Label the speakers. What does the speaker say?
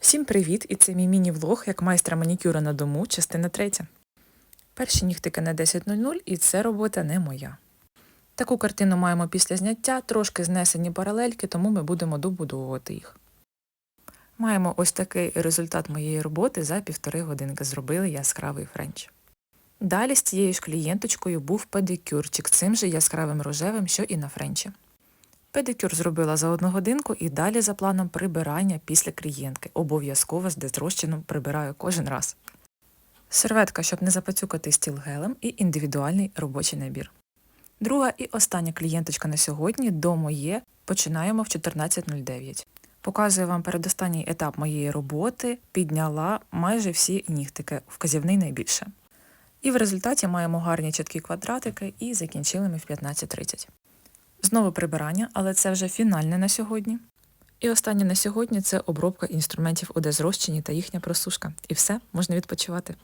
Speaker 1: Всім привіт! І це мій міні-влог як майстра манікюра на дому, частина третя. Перші нігтики на 10.00 і це робота не моя. Таку картину маємо після зняття, трошки знесені паралельки, тому ми будемо добудовувати їх. Маємо ось такий результат моєї роботи за півтори годинки. Зробили яскравий френч. Далі з цією ж клієнточкою був педикюрчик цим же яскравим рожевим, що і на френчі. Педикюр зробила за одну годинку і далі за планом прибирання після клієнтки. Обов'язково з дезрозчином прибираю кожен раз. Серветка, щоб не запацюкати стіл гелем, і індивідуальний робочий набір. Друга і остання клієнточка на сьогодні до моє починаємо в 14.09. Показую вам передостанній етап моєї роботи, підняла майже всі нігтики, вказівний найбільше. І в результаті маємо гарні чіткі квадратики і закінчили ми в 15.30. Знову прибирання, але це вже фінальне на сьогодні. І останнє на сьогодні це обробка інструментів у дезрозчині та їхня просушка. І все, можна відпочивати.